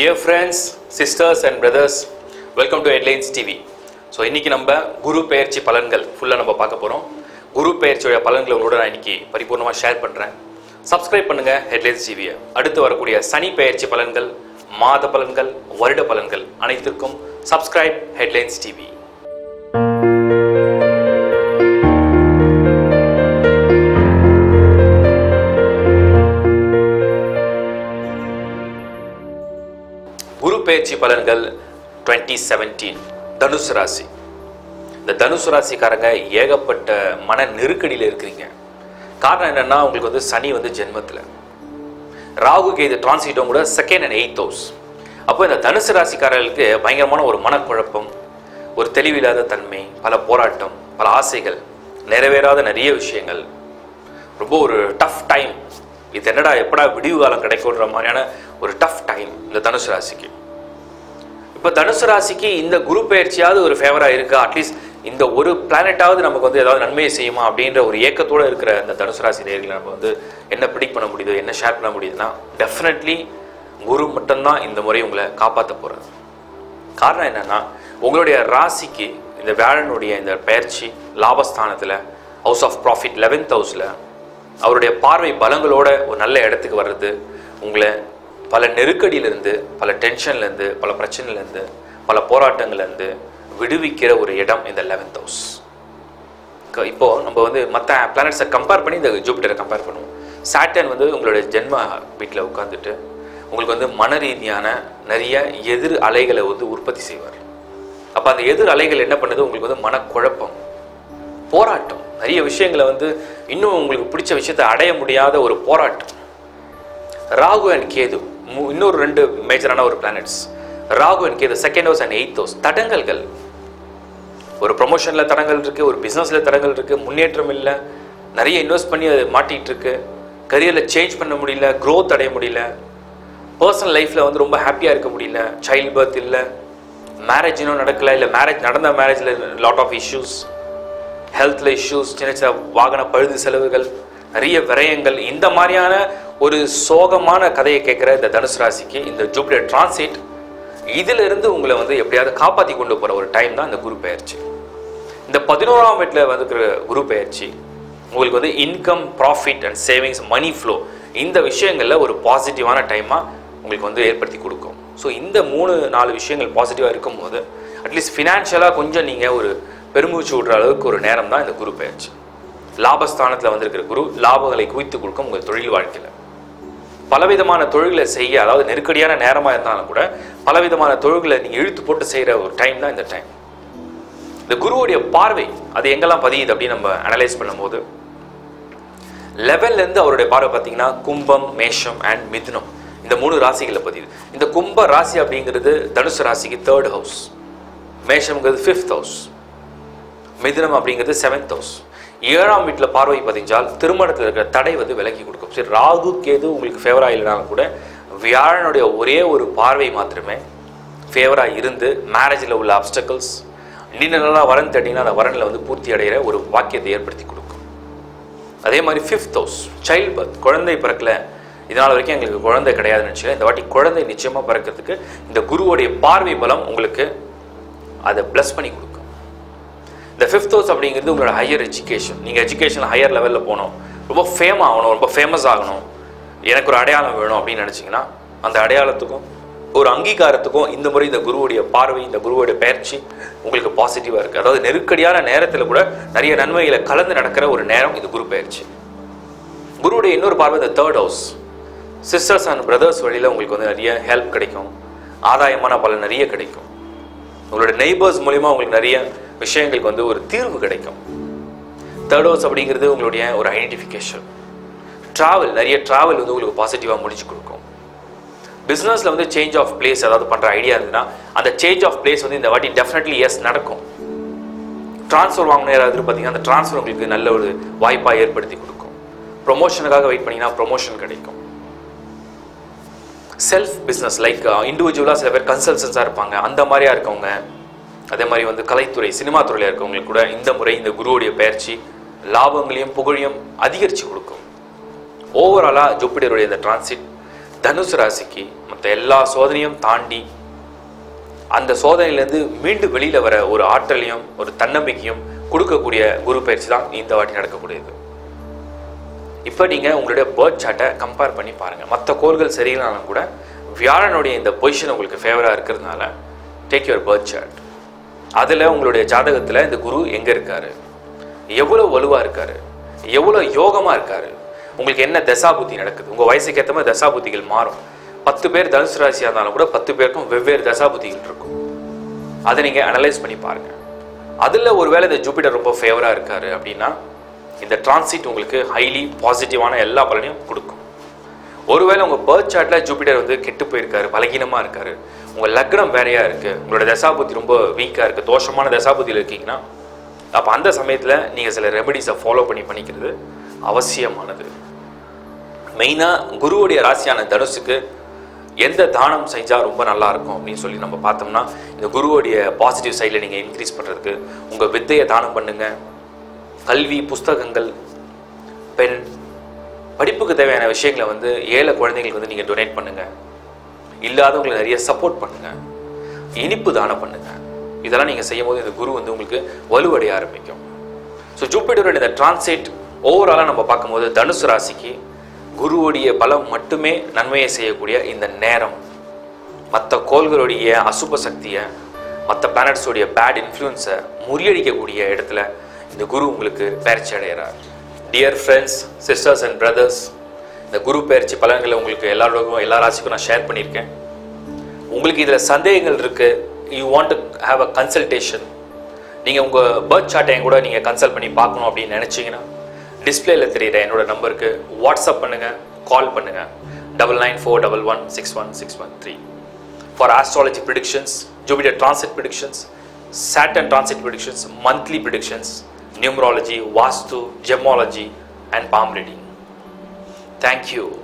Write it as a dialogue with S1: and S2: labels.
S1: Dear friends sisters and brothers welcome to headlines TV so இன்றைக்கி நம்ம குரு பெயர்ச்சி பலன்கள் ஃபுல்லாக நம்ம பார்க்க போகிறோம் குரு பெயர்ச்சியோட பலன்களை உங்களோட நான் இன்னைக்கு பரிபூர்ணமாக ஷேர் பண்ணுறேன் சப்ஸ்கிரைப் பண்ணுங்கள் ஹெட்லைன்ஸ் டிவியை அடுத்து வரக்கூடிய சனி பெயர்ச்சி பலன்கள் மாத பலன்கள் வருட பலன்கள் அனைத்திற்கும் சப்ஸ்கிரைப் ஹெட்லைன்ஸ் டிவி குரு பெயர்ச்சி பலன்கள் 2017 தனுசு ராசி. இந்த தனுசு ராசிக்காரங்க ஏகப்பட்ட மன நெருக்கடியில் இருக்கிறீங்க. காரணம் என்னன்னா உங்களுக்கு வந்து சனி வந்து ஜென்மத்தில். ராகு கேது டிரான்சிட்டும் கூட செகண்ட் அண்ட் எயித் ஹவுஸ் அப்போ இந்த தனுசு ராசிக்காரர்களுக்கு பயங்கரமான ஒரு மனக்குழப்பம் ஒரு தெளிவில்லாத தன்மை பல போராட்டம் பல ஆசைகள் நிறைவேறாத நிறைய விஷயங்கள். ரொம்ப ஒரு டஃப் டைம் இது என்னடா எப்படா விடிவு காலம் கிடைக்கும்ன்ற மாதிரியான ஒரு டஃப் டைம் இந்த தனுசு ராசிக்கு. இப்போ தனுசு ராசிக்கு இந்த குரு பயிற்சியாவது ஒரு ஃபேவராக இருக்கா? அட்லீஸ்ட் இந்த ஒரு பிளானட்டாவது நமக்கு வந்து ஏதாவது நன்மையை செய்யுமா அப்படின்ற ஒரு ஏக்கத்தோடு இருக்கிற இந்த தனுசு ராசி நேர்களை நம்ம வந்து என்ன ப்ரிடிக் பண்ண முடியுது என்ன ஷேர் பண்ண முடியுதுன்னா டெஃபினெட்லி குரு மட்டும்தான் இந்த முறை உங்களை காப்பாற்ற போகிறது காரணம் என்னென்னா உங்களுடைய ராசிக்கு இந்த வேழனுடைய இந்த பயிற்சி லாபஸ்தானத்தில் ஹவுஸ் ஆஃப் ப்ராஃபிட் லெவன்த் ஹவுஸில் அவருடைய பார்வை பலங்களோட ஒரு நல்ல இடத்துக்கு வர்றது உங்களை பல நெருக்கடியிலேருந்து பல டென்ஷன்லேருந்து பல பிரச்சனையிலேருந்து பல போராட்டங்கள்லேருந்து விடுவிக்கிற ஒரு இடம் இந்த லெவன்த் ஹவுஸ் இப்போ நம்ம வந்து மற்ற பிளானட்ஸை கம்பேர் பண்ணி இந்த ஜூபிட்டரை கம்பேர் பண்ணுவோம். சாட்டன் வந்து உங்களுடைய ஜென்ம வீட்டில் உட்காந்துட்டு உங்களுக்கு வந்து மன ரீதியான நிறைய எதிர் அலைகளை வந்து உற்பத்தி செய்வார். அப்போ அந்த எதிர் அலைகள் என்ன பண்ணுது? உங்களுக்கு வந்து மனக்குழப்பம் போராட்டம் நிறைய விஷயங்களை வந்து இன்னும் உங்களுக்கு பிடிச்ச விஷயத்தை அடைய முடியாத ஒரு போராட்டம். ராகு அண்ட் கேது இன்னொரு ரெண்டு மேஜரான ஒரு planets Rahu and Ketu second house and eighth house தடங்கல்கள். ஒரு ப்ரொமோஷனில் தடங்கள் இருக்குது ஒரு பிஸ்னஸில் தடங்கள் இருக்குது முன்னேற்றம் இல்லை. நிறைய இன்வெஸ்ட் பண்ணி அது மாட்டிகிட்டு இருக்கு கரியரில் சேஞ்ச் பண்ண முடியல க்ரோத் அடைய முடியல. பர்சனல் லைஃப்பில் வந்து ரொம்ப ஹாப்பியாக இருக்க முடியல. சைல்ட் பர்த் இல்லை. மேரேஜ் இன்னும் நடக்கலை. இல்லை மேரேஜ் நடந்த மேரேஜில் லாட் ஆஃப் இஷ்யூஸ் ஹெல்த்தில் இஷ்யூஸ் சின்ன சின்ன வாகன பழுது செலவுகள். நிறைய விரயங்கள். இந்த மாதிரியான ஒரு சோகமான கதையை கேட்குற இந்த தனுசு ராசிக்கு இந்த ஜூபிட்டர் டிரான்சிட் இதிலிருந்து உங்களை வந்து எப்படியாவது காப்பாற்றி கொண்டு போகிற ஒரு டைம் தான் இந்த குரு பயிற்சி இந்த பதினோராம் வீட்டில் வந்துக்கிற குரு பயிற்சி உங்களுக்கு வந்து income profit and savings money flow இந்த விஷயங்களில் ஒரு பாசிட்டிவான டைமாக உங்களுக்கு வந்து ஏற்படுத்தி கொடுக்கும். ஸோ இந்த மூணு நாலு விஷயங்கள் பாசிட்டிவாக இருக்கும்போது அட்லீஸ்ட் ஃபினான்ஷியலாக கொஞ்சம் நீங்கள் ஒரு பெருமூச்சு விடுற அளவுக்கு ஒரு நேரம் தான் இந்த குரு பயிற்சி லாபஸ்தானத்தில் வந்திருக்கிற குரு லாபங்களை குவித்து கொடுக்கும் உங்கள் தொழில் வாழ்க்கையில். பலவிதமான தொழில்களை செய்ய அதாவது நெருக்கடியான நேரமாக இருந்தாலும் கூட பலவிதமான தொழில்களை நீங்கள் இழுத்து போட்டு செய்கிற ஒரு டைம் தான் இந்த டைம் இந்த குருவுடைய பார்வை அது எங்கெல்லாம் பதியுது அப்படின்னு நம்ம அனலைஸ் பண்ணும்போது லெவல்ல இருந்து அவருடைய பார்வை பார்த்தீங்கன்னா கும்பம் மேஷம் அண்ட் மிதுனம். இந்த மூணு ராசிகளை பதியுது. இந்த கும்ப ராசி அப்படிங்கிறது தனுசு ராசிக்கு தேர்ட் ஹவுஸ் மேஷம்ங்கிறது ஃபிஃப்த் ஹவுஸ் மிதுனம் அப்படிங்கிறது செவன்த் ஹவுஸ் ஏழாம் வீட்டில் பார்வை பதிஞ்சால் திருமணத்தில் இருக்கிற தடை வந்து விலக்கி கொடுக்கும். சரி ராகு கேது உங்களுக்கு ஃபேவராக இல்லைனாலும் கூட வியாழனுடைய ஒரே ஒரு பார்வை மாத்திரமே ஃபேவராக இருந்து மேரேஜில் உள்ள அப்டக்கல்ஸ் நீண்ட நாளாக வரன் தட்டிங்கன்னா அந்த வரனில் வந்து பூர்த்தி அடைகிற ஒரு வாக்கியத்தை ஏற்படுத்தி கொடுக்கும். அதே மாதிரி ஃபிஃப்த் ஹவுஸ் சைல்ட் பர்த் குழந்தை பிறக்கல. இதனால் வரைக்கும் எங்களுக்கு குழந்தை கிடையாதுன்னு நினச்சி இந்த வாட்டி குழந்தை நிச்சயமாக பிறக்கிறதுக்கு இந்த குருவோடைய பார்வை பலம் உங்களுக்கு அதை ப்ளஸ் பண்ணி கொடுக்கும். ஃபிஃப்த் ஹவுஸ் அப்படிங்கிறது உங்களோட ஹையர் எஜுகேஷன் நீங்கள் எஜுகேஷன் ஹையர் லெவலில் போகணும். ரொம்ப ஃபேம் ஆகணும் ரொம்ப ஃபேமஸ் ஆகணும். எனக்கு ஒரு அடையாளம் வேணும் அப்படின்னு நினச்சிங்கன்னா அந்த அடையாளத்துக்கும் ஒரு அங்கீகாரத்துக்கும் இந்த முறை இந்த குருவுடைய பார்வை இந்த குருவுடைய பயிற்சி உங்களுக்கு பாசிட்டிவாக இருக்குது அதாவது நெருக்கடியான நேரத்தில் கூட நிறைய நன்மைகளை கலந்து நடக்கிற ஒரு நேரம் இது குரு பயிற்சி. குருவுடைய இன்னொரு பார்வை இந்த third house sisters and brothers வழியில் உங்களுக்கு வந்து நிறைய ஹெல்ப் கிடைக்கும். ஆதாயமான பலன் நிறைய கிடைக்கும். உங்களுடைய நெய்பர்ஸ் மூலிமா உங்களுக்கு நிறைய விஷயங்களுக்கு வந்து ஒரு தீர்வு கிடைக்கும். தேர்ட் ஹவுஸ் அப்படிங்கிறது உங்களுடைய ஒரு ஐடென்டிஃபிகேஷன் ட்ராவல் நிறைய ட்ராவல் வந்து உங்களுக்கு பாசிட்டிவாக முடிச்சு கொடுக்கும். பிஸ்னஸில் வந்து சேஞ்ச் ஆஃப் பிளேஸ் ஏதாவது பண்ணுற ஐடியா இருந்ததுன்னா அந்த சேஞ்ச் ஆஃப் பிளேஸ் வந்து இந்த வாட்டி டெஃபினெட்லி எஸ் நடக்கும். ட்ரான்ஸ்ஃபர் வாங்கின யாராவது பார்த்தீங்கன்னா அந்த ட்ரான்ஸ்ஃபர் உங்களுக்கு நல்ல ஒரு வாய்ப்பாக ஏற்படுத்தி கொடுக்கும். ப்ரொமோஷனுக்காக வெயிட் பண்ணிங்கன்னா ப்ரொமோஷன் கிடைக்கும். செல்ஃப் பிஸ்னஸ் லைக் இண்டிவிஜுவலாக சில பேர் கன்சல்டன்ஸாக இருப்பாங்க. அந்த மாதிரியாக இருக்கவங்க அதே மாதிரி வந்து கலைத்துறை சினிமா துறையில் இருக்கவங்களுக்கு கூட இந்த முறை இந்த குருவுடைய பயிற்சி லாபங்களையும் புகழையும் அதிகரித்து கொடுக்கும். ஓவராலாக ஜூப்பிடருடைய இந்த டிரான்சிட் தனுசு ராசிக்கு மற்ற எல்லா சோதனையும் தாண்டி அந்த சோதனையிலேருந்து மீண்டும் வெளியில் வர ஒரு ஆற்றலையும் ஒரு தன்னம்பிக்கையும் கொடுக்கக்கூடிய குரு பயிற்சி தான் இந்த வாட்டி நடக்கக்கூடியது. இப்போ நீங்கள் உங்களுடைய பேர்த் சார்ட்டை கம்பேர் பண்ணி பாருங்கள் மற்ற கோள்கள் சரியில்லைனாலும் கூட வியாழனுடைய இந்த பொசிஷன் உங்களுக்கு ஃபேவராக இருக்கிறதுனால டேக் யுவர் பேர்த் சார்ட் அதில் உங்களுடைய ஜாதகத்தில் இந்த குரு எங்கே இருக்காரு? எவ்வளோ வலுவாக இருக்காரு? எவ்வளோ யோகமாக இருக்காரு? உங்களுக்கு என்ன தசாபுத்தி நடக்குது? உங்கள் வயசுக்கு ஏற்ற மாதிரி தசாபுத்திகள் மாறும். பத்து பேர் தனுசு ராசியாக இருந்தாலும் கூட பத்து பேருக்கும் வெவ்வேறு தசாபுத்திகள் இருக்கும். அதை நீங்கள் அனலைஸ் பண்ணி பாருங்கள் அதில் ஒருவேளை இந்த ஜூபிட்டர் ரொம்ப ஃபேவராக இருக்காரு அப்படின்னா இந்த டிரான்சிட் உங்களுக்கு ஹைலி பாசிட்டிவான எல்லா பலனையும் கொடுக்கும். ஒருவேளை உங்கள் பேர்த் சார்ட்டில் ஜூபிட்டர் வந்து கெட்டு போயிருக்காரு பலகீனமாக இருக்காரு. உங்கள் லக்னம் வேறையாக இருக்குது உங்களோட தசாபுத்தி ரொம்ப வீக்காக இருக்குது தோஷமான தசாபுத்தியில் இருக்கீங்கன்னா அப்போ அந்த சமயத்தில் நீங்கள் சில ரெமெடிஸை ஃபாலோ பண்ணி பண்ணிக்கிறது அவசியமானது. மெயினாக குருவுடைய ராசியான தனுசுக்கு எந்த தானம் செஞ்சால் ரொம்ப நல்லா இருக்கும் அப்படின்னு சொல்லி நம்ம பார்த்தோம்னா இந்த குருவுடைய பாசிட்டிவ் சைடில் நீங்கள் இன்க்ரீஸ் பண்ணுறதுக்கு உங்கள் வித்தையை தானம் பண்ணுங்கள் கல்வி புஸ்தகங்கள் படிப்புக்கு தேவையான விஷயங்களை வந்து ஏழை குழந்தைங்களுக்கு வந்து நீங்கள் டொனேட் பண்ணுங்க. இல்லாதவங்களை நிறைய சப்போர்ட் பண்ணுங்க. இனிப்பு தானம் பண்ணுங்க. இதெல்லாம் நீங்கள் செய்யும் போது இந்த குரு வந்து உங்களுக்கு வலுவடைய ஆரம்பிக்கும். ஸோ ஜூபிட்டரோட இந்த டிரான்சிட் ஓவராலாக நம்ம பார்க்கும்போது தனுசு ராசிக்கு குருவுடைய பலம் மட்டுமே நன்மையை செய்யக்கூடிய இந்த நேரம். மற்ற கோள்களுடைய அசுப சக்தியை மற்ற பிளானட்ஸோடைய பேட் இன்ஃப்ளூயன்ஸை முறியடிக்கக்கூடிய இடத்துல இந்த குரு உங்களுக்கு பயிற்சி அடைகிறார் dear friends sisters and brothers இந்த குரு பயிற்சி பலன்களை உங்களுக்கு எல்லாரோடும் எல்லா ராசிக்கும் நான் ஷேர் பண்ணியிருக்கேன். உங்களுக்கு இதில் சந்தேகங்கள் இருக்குது you want to have a consultation நீங்கள் உங்கள் பர்த் சார்ட்டையும் கூட நீங்கள் கன்சல்ட் பண்ணி பார்க்கணும் அப்படின்னு நினச்சிங்கன்னா டிஸ்பிளேல தெரியுற என்னோட நம்பருக்கு வாட்ஸ்அப் பண்ணுங்கள் கால் பண்ணுங்கள் double nine four double one six one six one three for astrology predictions Jupiter transit predictions Saturn transit predictions monthly predictions numerology, Vastu, gemology and palm reading. Thank you.